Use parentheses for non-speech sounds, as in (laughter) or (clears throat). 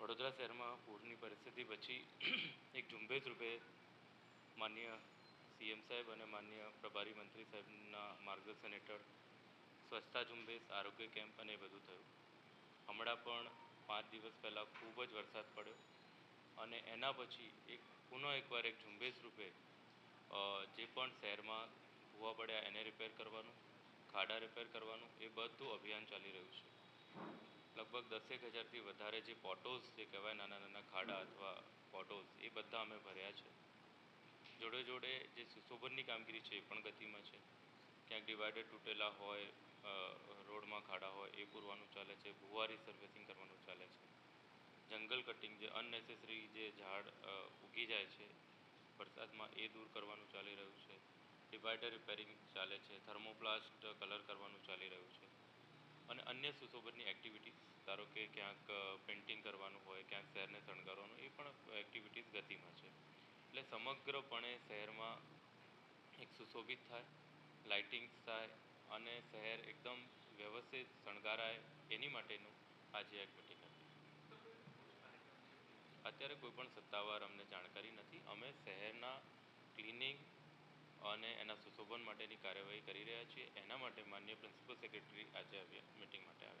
વડોદરા શહેરમાં પૂરની પરિસ્થિતિ પછી (clears throat) એક ઝુંબેશ રૂપે માન્ય સીએમ સાહેબ અને માન્ય પ્રભારી મંત્રી સાહેબના માર્ગદર્શન હેઠળ સ્વચ્છતા ઝુંબેશ, આરોગ્ય કેમ્પ અને બધું થયું. હમણાં પણ પાંચ દિવસ પહેલાં ખૂબ જ વરસાદ પડ્યો અને એના પછી એક પુનઃ એકવાર એક ઝુંબેશ રૂપે જે પણ શહેરમાં ભૂવા પડ્યા એને રિપેર કરવાનું, ખાડા રિપેર કરવાનું, એ બધું અભિયાન ચાલી રહ્યું છે. લગભગ દસેક હજારથી વધારે જે પોટોઝ જે કહેવાય નાના નાના ખાડા અથવા પોટોઝ, એ બધા અમે ભર્યા છે. જોડે જોડે જે સુશોભનની કામગીરી છે એ પણ ગતિમાં છે. ક્યાંક ડિવાઈડર તૂટેલા હોય રોડમાં ખાડા હોય, એ પૂરવાનું ચાલે છે. ભૂવારી સર્વિસિંગ કરવાનું ચાલે છે. જંગલ કટિંગ જે અનનેસેસરી જે ઝાડ ઉગી જાય છે, વરસાદમાં એ દૂર કરવાનું ચાલી રહ્યું છે. ડિવાઈડર રિપેરિંગ ચાલે છે. થર્મોપ્લાસ્ટ કલર કરવાનું ચાલી રહ્યું છે. અન્ય સુશોભનની એક્ટિવિટીઝ ધારો કે ક્યાંક પેઇન્ટિંગ કરવાનું હોય, ક્યાંક શહેરને શણગારવાનું, એ પણ એક્ટિવિટીઝ ગતિમાં છે. એટલે સમગ્રપણે શહેરમાં એક સુશોભિત થાય લાઇટિંગ્સ થાય અને શહેર એકદમ વ્યવસ્થિત શણગારાય એની માટેનું આજે એક હતી અત્યારે કોઈ પણ સત્તાવાર અમને જાણકારી નથી. અમે શહેરના ક્લિનિંગ અને એના સુશોભન માટેની કાર્યવાહી કરી રહ્યા છીએ. એના માટે માન્ય પ્રિન્સિપલ સેક્રેટરી આજે આવ્યા મિટિંગ માટે આવ્યા